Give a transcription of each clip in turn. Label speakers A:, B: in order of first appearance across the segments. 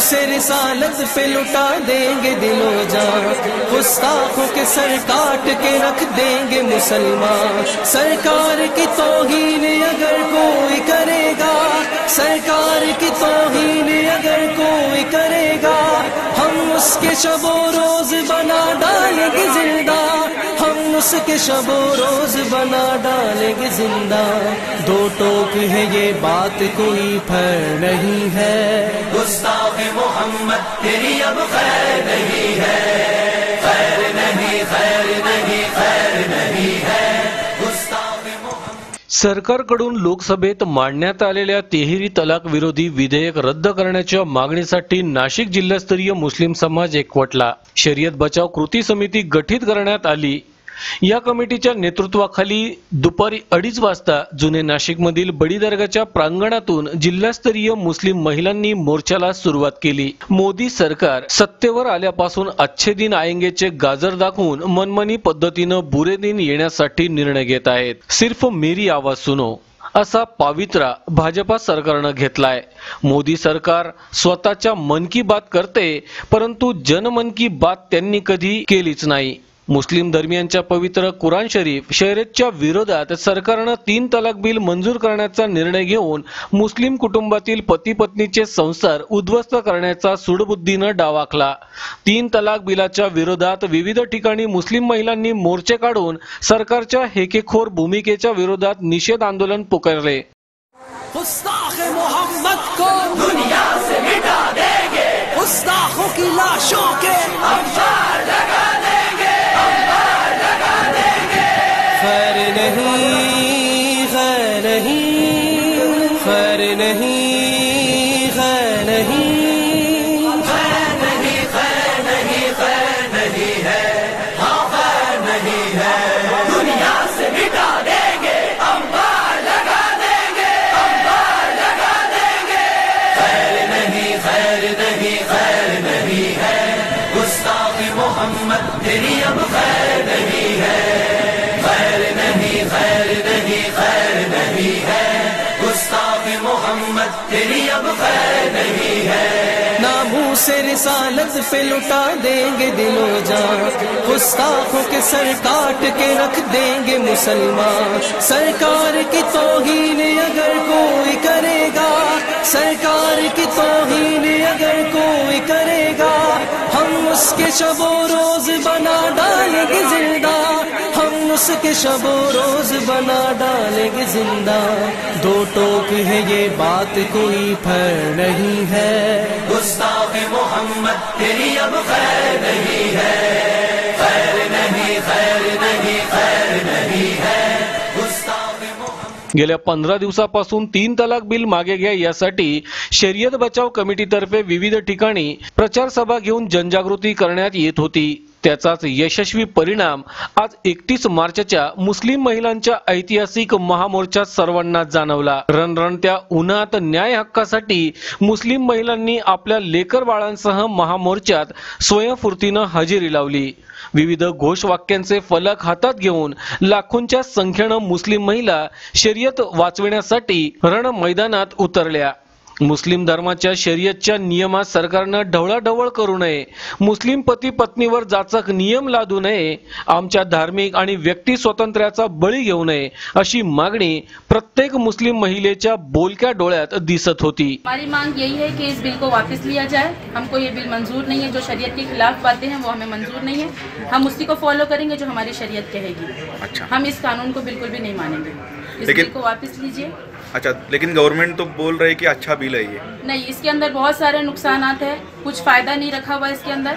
A: से रिसालत पे लुटा देंगे दिलो जान। गुस्ताखों के सर काट के रख देंगे मुसलमान। सरकार की तोहीन अगर कोई करेगा, सरकार की तोहीन अगर कोई करेगा, हम उसके शबो रोज बना डालेंगे ज़िंदा। उसके शबो रोज बना डालेंगे ज़िंदा। दो टोक है ये बात कोई फर नहीं है। गुस्ताख मोहम्मद तेरी अब खैर नहीं है। खैर नहीं खैर नहीं खैर नहीं है।
B: सरकारकडून लोकसभेत मांडण्यात आलेल्या तिहेरी तलाक विरोधी विधेयक रद्द करण्याच्या मागणीसाठी नाशिक जिल्हास्तरीय मुस्लिम समाज एकवटला. शर्यत बचाव कृती समिती गठीत करण्यात आली. या कमिटीच्या नेतृत्वाखाली दुपारी अडीच वाजता जुने नाशिकमधील बडी दर्गाच्या प्रांगणातून जिल्हास्तरीय मुस्लिम महिलांनी मोर्चाला सुरुवात केली. मोदी सरकार सत्तेवर आल्यापासून अच्छे दिन आयंगेचे गाजर दाखवून मनमनी पद्धतीनं बुरे दिन येण्यासाठी निर्णय घेत आहेत. सिर्फ मेरी आवाज सुनो. असा पावित्रा भाजपा सरकारनं घेतलाय. मोदी सरकार स्वतःच्या मन की बात करते परंतु जन मन की बात त्यांनी कधी केलीच नाही. मुस्लिम धर्मियांच्या पवित्र कुराण शरीफ शर्यतच्या विरोधात सरकारनं तीन तलाक बिल मंजूर करण्याचा निर्णय घेऊन मुस्लिम कुटुंबातील पती पत्नीचे संसार उद्ध्वस्त करण्याचा सुडबुद्धीनं डाव आखला. तीन तलाक बिलाच्या विरोधात विविध ठिकाणी मुस्लिम महिलांनी मोर्चे काढून सरकारच्या हेकेखोर भूमिकेच्या विरोधात निषेध आंदोलन पुकारले.
A: की लाशों के खैर नहीं खैर नहीं खैर नहीं। तेरी अब खैर नहीं ना मुँह से रिसालत पे लुटा देंगे दिलो जान। गुस्ताखों के सर काट के रख देंगे मुसलमान। सरकार की तोहीन अगर कोई करेगा, सरकार की तोहीन अगर कोई करेगा, हम उसके शबो रोज बना डालेंगे ज़िंदा। हम उसके शबो रोज बना डालेंगे ज़िंदा। दो टोक है ये बात कोई फर नहीं है। गुस्ताख मोहम्मद तेरी अब खैर नहीं है। खैर नहीं खैर नहीं खैर नहीं है।
B: गेल्या पंधरा दिवसापासून तीन तलाक बिल मागे घ्या यासाठी शर्यत बचाव कमिटीतर्फे विविध ठिकाणी प्रचार सभा घेऊन जनजागृती करण्यात येत होती. त्याचाच यशस्वी परिणाम आज एकतीस मार्चच्या मुस्लिम महिलांच्या ऐतिहासिक महामोर्चात सर्वांना जाणवला. रणरणत्या उन्हात न्याय हक्कासाठी मुस्लिम महिलांनी आपल्या लेकर बाळांसह महामोर्चात स्वयंफूर्तीनं हजेरी लावली. विविध घोषवाक्यांचे फलक हातात घेऊन लाखोंच्या संख्येनं मुस्लिम महिला शर्यत वाचविण्यासाठी रण मैदानात उतरल्या. मुस्लिम धर्माच्या शर्यतच्या नियमात सरकारनं ढवळाढवळ करू नये. मुस्लिम पती पत्नीवर जाचक नियम लादू नये. आमच्या धार्मिक आणि व्यक्ती स्वातंत्र्याचा बळी घेऊ नये अशी मागणी प्रत्येक मुस्लिम महिलेच्या बोलक्या डोळ्यात दिसत होती.
C: हमारी मांग यही है कि इस बिल को वापस लिया जाए. हमको ये बिल मंजूर नहीं है. जो शरीयत के खिलाफ बातें हैं वो हमें मंजूर नहीं है. हम उसी को फॉलो करेंगे जो हमारी शरीयत कहेगी.
D: अच्छा।
C: हम इस कानून को बिल्कुल भी नहीं मानेंगे. इस बिल को वापस लीजिए।
D: अच्छा लेकिन गवर्नमेंट तो बोल रही है कि अच्छा बिल है ये।
C: नहीं इसके अंदर बहुत सारे नुकसान हैं। कुछ फ़ायदा नहीं रखा हुआ है इसके अंदर।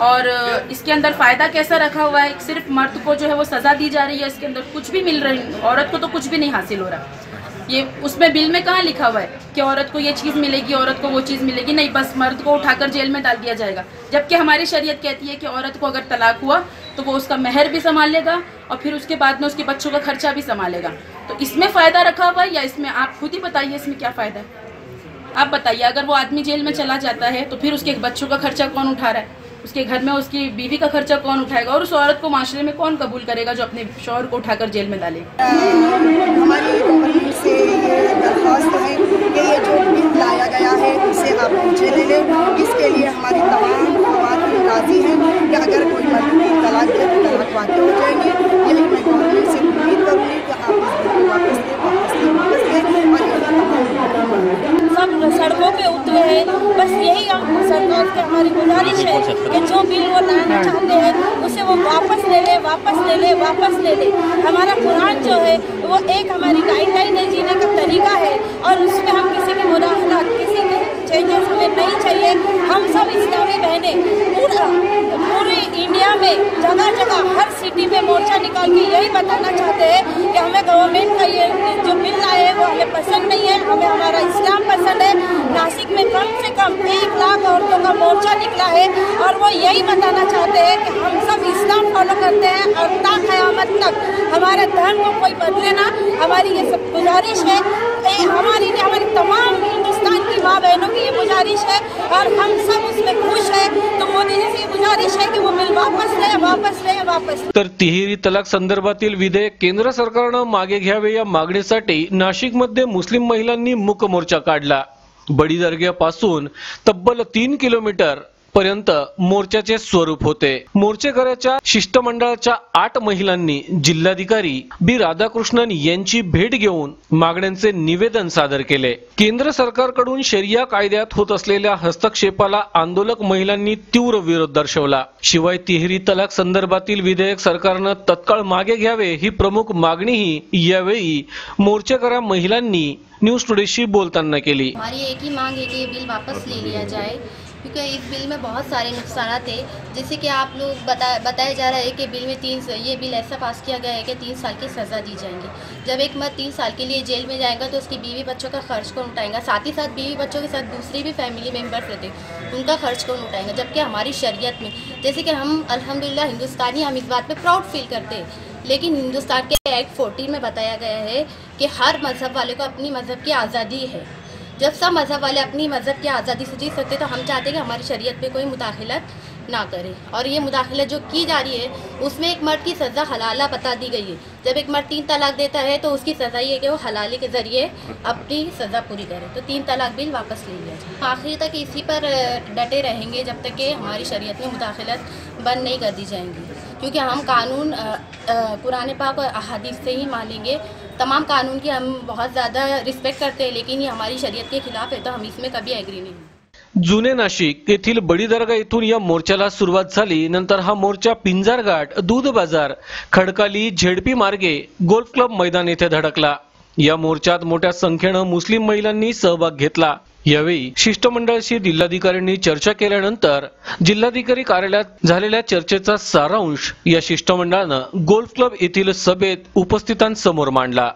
C: और इसके अंदर फ़ायदा कैसा रखा हुआ है? सिर्फ़ मर्द को जो है वो सज़ा दी जा रही है इसके अंदर। कुछ भी मिल रही औरत को तो कुछ भी नहीं हासिल हो रहा। ये उसमें बिल में कहाँ लिखा हुआ है कि औरत को ये चीज़ मिलेगी औरत को वो चीज़ मिलेगी? नहीं बस मर्द को उठाकर जेल में डाल दिया जाएगा। जबकि हमारी शरीयत कहती है कि औरत को अगर तलाक हुआ तो वो उसका मेहर भी संभालेगा और फिर उसके बाद में उसके बच्चों का खर्चा भी संभालेगा। तो इसमें फ़ायदा रखा हुआ है या इसमें आप खुद ही बताइए इसमें क्या फ़ायदा है? आप बताइए, अगर वो आदमी जेल में चला जाता है तो फिर उसके बच्चों का खर्चा कौन उठा रहा है? उसके घर में उसकी बीवी का खर्चा कौन उठाएगा? और उस औरत को माशरे में कौन कबूल करेगा जो अपने शौहर को उठाकर जेल में डाले
E: हमारी लिए हमारी तमाम हैं कि अगर कोई तलाक तो तलाक हो जाएँगे मैं गवर्नमेंट से उम्मीद
F: सब सड़कों पे उतरे हैं। बस यही सरकार से हमारी गुजारिश है कि जो बिल वो लाना चाहते हैं, उसे वो वापस ले ले, वापस ले ले, वापस ले ले। हमारा कुरान जो है, वो एक हमारी गाइडलाइन है, जीने का तरीका है, और उसमें हम किसी की मुदाखला किसी के चेंजेस हमें नहीं चाहिए। हम सब इस्लामी बहनें। पूरा, पूरे इंडिया में जगह जगह हर सिटी में मोर्चा निकाल के यही बताना चाहते हैं कि हमें गवर्नमेंट का ये जो बिल आए है वो हमें पसंद नहीं है, हमें हमारा इस्लाम पसंद है। नासिक में कम से कम एक लाख औरतों का मोर्चा निकला है और वो यही बताना चाहते हैं कि हम सब इस्लाम फॉलो करते हैं और ता क़यामत तक हमारे धर्म को कोई बदले ना। हमारी ये सब गुजारिश है। हमारी हमारी तमाम हिंदुस्तान की माँ बहनों की ये गुजारिश है और हम सब उसमें खुश है। तो मोदी जी से गुजारिश है की वो बिल वापस ले वापस ले वापस
B: तर तिहेरी तलाक संदर्भातील विधेयक केंद्र सरकारनं मागे घ्यावे या मागणीसाठी नाशिकमध्ये मुस्लिम महिलांनी मूक मोर्चा काढला. बडी दर्ग्यापासून तब्बल तीन किलोमीटर पर्यंत मोर्चाचे स्वरूप होते. मोर्चेकऱ्याच्या शिष्टमंडळाच्या आठ महिलांनी जिल्हाधिकारी बी राधाकृष्णन यांची भेट घेऊन मागण्यांचे निवेदन सादर केले. केंद्र सरकारकडून शरिया कायद्यात होत असलेल्या हस्तक्षेपाला आंदोलक महिलांनी तीव्र विरोध दर्शवला. शिवाय तिहेरी तलाक संदर्भातील विधेयक सरकारनं तत्काळ मागे घ्यावे ही प्रमुख मागणीही यावेळी मोर्चेकऱ्या महिलांनी न्यूज टुडेशी बोलताना केली.
G: हमारी एक ही मांग है कि ये बिल वापस ले लिया जाए। क्योंकि इस बिल में बहुत सारे नुकसान थे। जैसे कि आप लोग बता, बताया जा रहा है कि बिल में तीन सौ, ये बिल ऐसा पास किया गया है कि तीन साल की सज़ा दी जाएँगी। जब एक मर्द तीन साल के लिए जेल में जाएगा तो उसकी बीवी बच्चों का खर्च कौन उठाएगा? साथ ही साथ बीवी बच्चों के साथ दूसरी भी फैमिली मेंबर्स रहते उनका खर्च कौन उठाएगा? जबकि हमारी शरीयत में, जैसे कि हम अलहमदिल्ला हिंदुस्तानी हम इस बात पर प्राउड फील करते हैं। लेकिन हिंदुस्तान के एक्ट 14 में बताया गया है कि हर मज़हब वाले को अपनी मज़हब की आज़ादी है। जब सब मज़हब वाले अपनी मज़हब की आज़ादी से जी सकते तो हम चाहते हैं कि हमारी शरीयत में कोई मुदाखलत ना करे। और ये मुदाखलत जो की जा रही है, उसमें एक मर्द की सज़ा हलाला बता दी गई है। जब एक मर्द तीन तलाक देता है तो उसकी सज़ा ये है कि वो हलाली के ज़रिए अपनी सज़ा पूरी करे। तो तीन तलाक बिल वापस ले लिया जाए। आखिर तक इसी पर डटे रहेंगे जब तक कि हमारी शरीयत में मुदाखलत बंद नहीं कर दी जाएँगी। क्योंकि हम कानून कुरान पाक और अहादीस से ही मानेंगे तमाम कानून की हम बहुत ज़्यादा रिस्पेक्ट करते हैं लेकिन ये हमारी शरीयत के खिलाफ है तो हम इसमें कभी एग्री नहीं
B: जुने नाशिक येथील बडी दर्गा येथून या मोर्चाला सुरुवात झाली नंतर हा मोर्चा पिंजार घाट दूध बाजार खडकाली झेडपी मार्गे गोल्फ क्लब मैदान येथे धडकला. या मोर्चात मोठ्या संख्येनं मुस्लिम महिलांनी सहभाग घेतला. यावेळी शिष्टमंडळाशी जिल्हाधिकाऱ्यांनी चर्चा केल्यानंतर जिल्हाधिकारी कार्यालयात झालेल्या चर्चेचा सारांश या शिष्टमंडळानं गोल्फ क्लब येथील सभेत उपस्थितांसमोर मांडला.